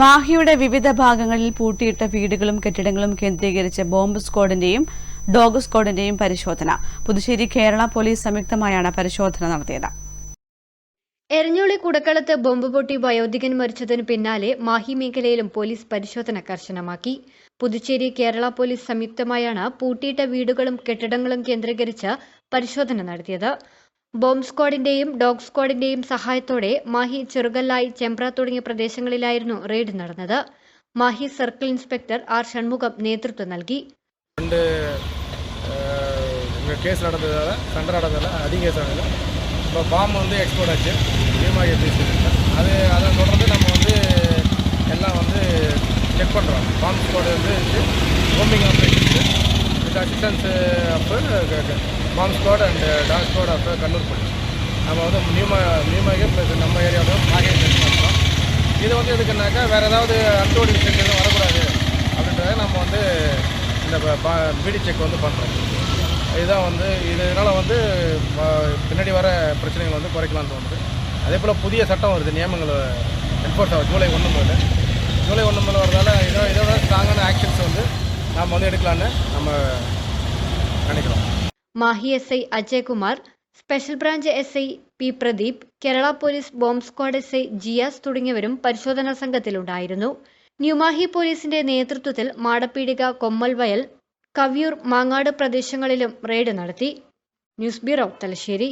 മാഹിയുടെ വിവിധ ഭാഗങ്ങളിൽ പൂട്ടിയിട്ട വീടുകളും കെട്ടിടങ്ങളും കേന്ദ്രീകരിച്ച് ബോംബ് സ്ക്വാഡിന്റെയും ഡോഗ് സ്ക്വാഡിന്റെയും പരിശോധന. പുതുശ്ശേരി കേരള പോലീസ് സംയുക്തമായാണ് പരിശോധന നടത്തിയത്. എരഞ്ഞോളി കുടക്കളത്ത് ബോംബ് പൊട്ടി വയോധികൻ മരിച്ചതിന് പിന്നാലെ മാഹി മേഖലയിലും പോലീസ് പരിശോധന കർശനമാക്കി. പുതുച്ചേരി കേരള പോലീസ് സംയുക്തമായാണ് പൂട്ടിയിട്ട വീടുകളും കെട്ടിടങ്ങളും കേന്ദ്രീകരിച്ച് പരിശോധന നടത്തിയത്. ബോംബ് സ്ക്വാഡിന്റെയും ഡോഗ് സ്ക്വാഡിന്റെയും സഹായത്തോടെ മാഹി ചെറുകല്ലായി ചെമ്പ്ര തുടങ്ങിയ പ്രദേശങ്ങളിലായിരുന്നു റെയ്ഡ് നടന്നത് Mahe circle inspector R Shanmugham നേതൃത്വം നൽകി ரெண்டு இங்கே கேஸ் நடந்ததால் சண்டை நடந்ததால் அதிக கேஸ் நடந்தது இப்போ பாம்பு வந்து எக்ஸ்போர்ட் ஆச்சு பீமாகி பேசிட்டு அது அதை தொடர்ந்து நம்ம வந்து எல்லாம் வந்து செக் பண்ணுறோம் பாம்பு ஸ்குவாடு வந்து ஹோமிங் ஆப்ரேஷன்ஸ் வித் அசிஸ்டன்ஸ் அப்போ bomb squad and talk squad அப்போ கண்ணூர் போலீஸ் நம்ம வந்து நியூமா நியூமாகி ப்ளஸ் நம்ம ஏரியாவில் மாகே பண்ணுறோம் இது வந்து எதுக்குன்னாக்கா வேறு ஏதாவது அன்டோடி விஷயம் எதுவும் வரக்கூடாது அப்படின்றத நம்ம வந்து இந்த ப- ப- பிடி செக் வந்து பண்ணுறோம் இதுதான் வந்து இதனால் வந்து பின்னாடி வர பிரச்சனைகள் வந்து குறைக்கலாம்னு தோணுது. அதே போல் புதிய சட்டம் வருது நியமங்கள் என்ஃபோர்ஸ் ஆகும் ஜூலை ஒன்று முதல்ல ஜூலை ஒன்று முதல்ல வரதால இதோட இதோட ஸ்ட்ராங்கான ஆக்ஷன்ஸ் வந்து நாம் வந்து எடுக்கலான்னு நம்ம Mahe S I Ajaykumar special branch S I P Pradeep Kerala police bomb squad S I Jiyas തുടങ്ങിയവരും പരിശോധനാ സംഘത്തിലുണ്ടായിരുന്നു. ന്യൂമാഹി പോലീസിന്റെ നേതൃത്വത്തിൽ മാടപ്പീടിക കൊമ്മൽവയൽ കവിയൂർ മാങ്ങാട് പ്രദേശങ്ങളിലും റെയ്ഡ് നടത്തി. News bureau Thalassery.